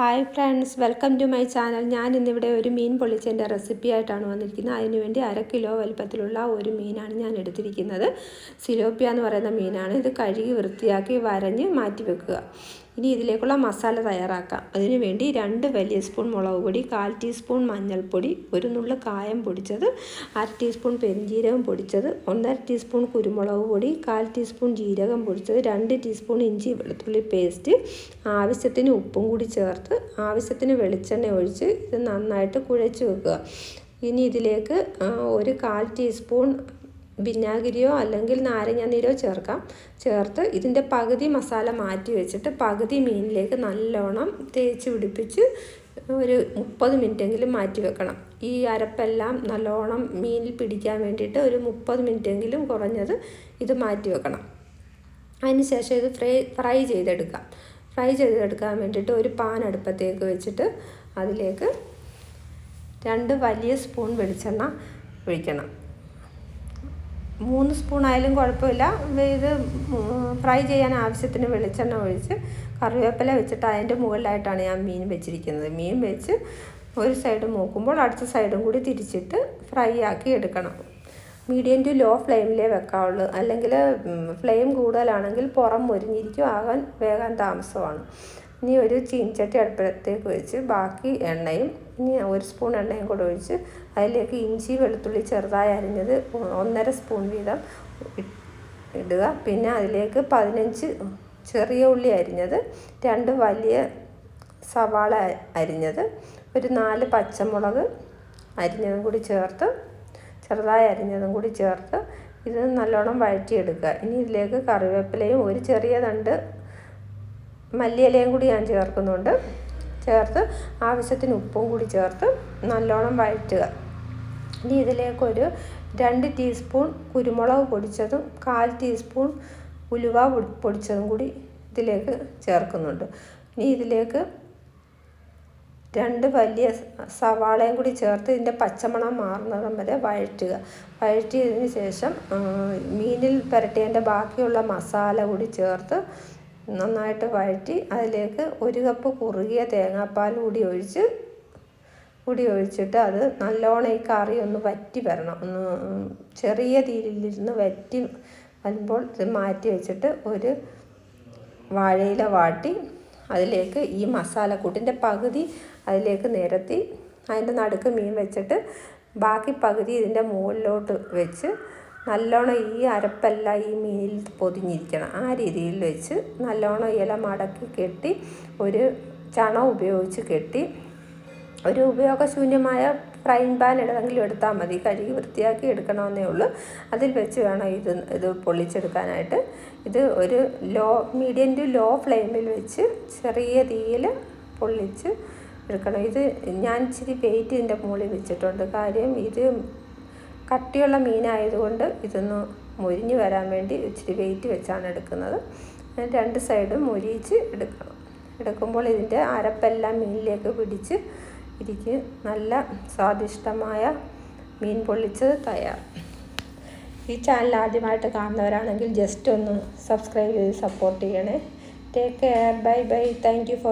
Hi friends welcome to my channel ഞാൻ ഇന്നിവിടെ ഒരു മീൻ പൊള്ളിച്ചതിന്റെ റെസിപ്പി ആയിട്ടാണ് വന്നിരിക്കുന്നത്. അതിനുവേണ്ടി അര കിലോ വലുപ്പത്തിലുള്ള ഒരു മീനാണ് ഞാൻ എടുത്തിരിക്കുന്നത്. സിലോപ്പിയ എന്ന് പറയുന്ന മീനാണ്. ഇത് കഴുകി വൃത്തിയാക്കി വരഞ്ഞ് മാറ്റി വെക്കുക ഇനി ഇതിലേക്കുള്ള മസാല തയ്യാറാക്കാം. അതിനുവേണ്ടി രണ്ട് വലിയ സ്പൂൺ മുളക് പൊടി കാൽ ടീസ്പൂൺ മഞ്ഞൾപ്പൊടി ഒരു നുള്ളു കായം പൊടിച്ചത് അര ടീസ്പൂൺ പെരുംജീരകം പൊടിച്ചത് ഒന്നര ടീസ്പൂൺ കുരുമുളക് പൊടി കാൽ ടീസ്പൂൺ ജീരകം പൊടിച്ചത് രണ്ട് ടീസ്പൂൺ ഇഞ്ചി വെളുത്തുള്ളി പേസ്റ്റ് ആവശ്യത്തിന് ഉപ്പും കൂടി ചേർത്ത് ആവശ്യത്തിന് വെളിച്ചെണ്ണ ഒഴിച്ച് ഇത് നന്നായിട്ട് കുഴച്ച് വെക്കുക. ഇനി ഇതിലേക്ക് ഒരു കാൽ ടീസ്പൂൺ വിനാഗിരിയോ അല്ലെങ്കിൽ നാരങ്ങ നീരോ ചേർക്കാം. ചേർത്ത് ഇതിന്റെ പകുതി മസാല മാറ്റി വെച്ചിട്ട് പകുതി മീനിലേക്ക് നല്ലോണം തേച്ച് പിടിപ്പിച്ച് ഒരു മുപ്പത് മിനിറ്റെങ്കിലും മാറ്റി വെക്കണം. ഈ അരപ്പെല്ലാം നല്ലോണം മീനിൽ പിടിക്കാൻ വേണ്ടിയിട്ട് ഒരു മുപ്പത് മിനിറ്റെങ്കിലും കുറഞ്ഞത് ഇത് മാറ്റി വെക്കണം. അതിനുശേഷം ഇത് ഫ്രൈ ഫ്രൈ ചെയ്തെടുക്കാം. ഫ്രൈ ചെയ്തെടുക്കാൻ വേണ്ടിയിട്ട് ഒരു പാൻ അടുപ്പത്തേക്ക് വെച്ചിട്ട് അതിലേക്ക് രണ്ട് വലിയ സ്പൂൺ വെളിച്ചെണ്ണ ഒഴിക്കണം. മൂന്ന് സ്പൂൺ ആയാലും കുഴപ്പമില്ല ഇത് ഫ്രൈ ചെയ്യാൻ ആവശ്യത്തിന് വെളിച്ചെണ്ണ ഒഴിച്ച് കറിവേപ്പില വെച്ചിട്ട് അതിന്റെ മുകളിലായിട്ടാണ് ഞാൻ മീൻ വെച്ചിരിക്കുന്നത്. മീൻ വെച്ച് ഒരു സൈഡ് മൂക്കുമ്പോൾ അടുത്ത സൈഡും കൂടി തിരിച്ചിട്ട് ഫ്രൈ ആക്കി എടുക്കണം. മീഡിയം ടു ലോ ഫ്ലെയിമിലേ വെക്കാവുള്ളൂ. അല്ലെങ്കിൽ ഫ്ലെയിം കൂടുതലാണെങ്കിൽ പുറം മുരിഞ്ഞിരിക്കും ആകാൻ വേഗം താമസമാണ്. ഇനി ഒരു ചീൻചട്ടി അടുപ്പത്തേക്ക് വെച്ച് ബാക്കി എണ്ണയും ഇനി ഒരു സ്പൂൺ എണ്ണയും കൂടെ ഒഴിച്ച് അതിലേക്ക് ഇഞ്ചി വെളുത്തുള്ളി ചെറുതായി അരിഞ്ഞത് ഒന്നര സ്പൂൺ വീതം ഇടുക. പിന്നെ അതിലേക്ക് പതിനഞ്ച് ചെറിയ ഉള്ളി അരിഞ്ഞത് രണ്ട് വലിയ സവാള അരിഞ്ഞത് ഒരു നാല് പച്ചമുളക് അരിഞ്ഞതും കൂടി ചേർത്ത് ചെറുതായി അരിഞ്ഞതും കൂടി ചേർത്ത് ഇത് നല്ലോണം വഴറ്റിയെടുക്കുക. ഇനി ഇതിലേക്ക് കറിവേപ്പിലയും ഒരു ചെറിയ തണ്ട് മല്ലിയിലയും കൂടി ഞാൻ ചേർക്കുന്നുണ്ട്. ചേർത്ത് ആവശ്യത്തിന് ഉപ്പും കൂടി ചേർത്ത് നല്ലോണം വഴറ്റുക. ഇനി ഇതിലേക്കൊരു രണ്ട് ടീസ്പൂൺ കുരുമുളക് പൊടിച്ചതും കാൽ ടീസ്പൂൺ ഉലുവ പൊടിച്ചതും കൂടി ഇതിലേക്ക് ചേർക്കുന്നുണ്ട്. ഇനി ഇതിലേക്ക് രണ്ട് വലിയ സവാളയും കൂടി ചേർത്ത് ഇതിന്റെ പച്ചമണം മാറുന്നിടം വരെ വഴറ്റുക. വഴറ്റിയതിന് ശേഷം മീനിൽ പുരട്ടിയതിന്റെ ബാക്കിയുള്ള മസാല കൂടി ചേർത്ത് നന്നായിട്ട് വഴറ്റി അതിലേക്ക് ഒരു കപ്പ് കുറുകിയ തേങ്ങാപ്പാൽ കൂടി ഒഴിച്ച് കൂടി ഒഴിച്ചിട്ട് അത് നല്ലോണം ഈ കറി ഒന്ന് വറ്റി വരണം. ഒന്ന് ചെറിയ തീരിലിരുന്ന് വറ്റി വരുമ്പോൾ ഇത് മാറ്റി വെച്ചിട്ട് ഒരു വാഴയില വാട്ടി അതിലേക്ക് ഈ മസാലക്കൂട്ടിന്റെ പകുതി അതിലേക്ക് നിരത്തി അതിന്റെ നടുക്ക് മീൻ വെച്ചിട്ട് ബാക്കി പകുതി ഇതിന്റെ മുകളിലോട്ട് വെച്ച് നല്ലോണം ഈ അരപ്പെല്ലാം ഈ മീനിൽ പൊതിഞ്ഞിരിക്കണം. ആ രീതിയിൽ വെച്ച് നല്ലോണം ഇല മടക്കി കെട്ടി ഒരു ചണം ഉപയോഗിച്ച് കെട്ടി ഒരു ഉപയോഗശൂന്യമായ ഫ്രൈൻ പാൻ ഏതെങ്കിലും എടുത്താൽ മതി. കഴുകി വൃത്തിയാക്കി എടുക്കണമെന്നേ ഉള്ളൂ. അതിൽ വെച്ച് വേണം ഇത് ഇത് പൊള്ളിച്ചെടുക്കാനായിട്ട്. ഇത് ഒരു ലോ മീഡിയം ടു ലോ ഫ്ലെയിമിൽ വെച്ച് ചെറിയ തീയിൽ പൊള്ളിച്ച് എടുക്കണം. ഇത് ഞാൻ ഇച്ചിരി വെയിറ്റ് ഇതിന്റെ മുകളിൽ വെച്ചിട്ടുണ്ട്. കാര്യം ഇത് കട്ടിയുള്ള മീനായതുകൊണ്ട് ഇതൊന്ന് മൊരിഞ്ഞ് വരാൻ വേണ്ടി ഇച്ചിരി വെയിറ്റ് വെച്ചാണ് എടുക്കുന്നത്. രണ്ട് സൈഡും മൊരിയിച്ച് എടുക്കണം. എടുക്കുമ്പോൾ ഇതിന്റെ അരപ്പെല്ലാം മീനിലേക്ക് പിടിച്ച് ഇരിക്ക് നല്ല സ്വാദിഷ്ടമായ മീൻ പൊള്ളിച്ചത് തയ്യാർ. ഈ ചാനൽ ആദ്യമായിട്ട് കാണുന്നവരാണെങ്കിൽ ജസ്റ്റ് ഒന്ന് സബ്സ്ക്രൈബ് ചെയ്ത് സപ്പോർട്ട് ചെയ്യണേ. Take care bye bye thank for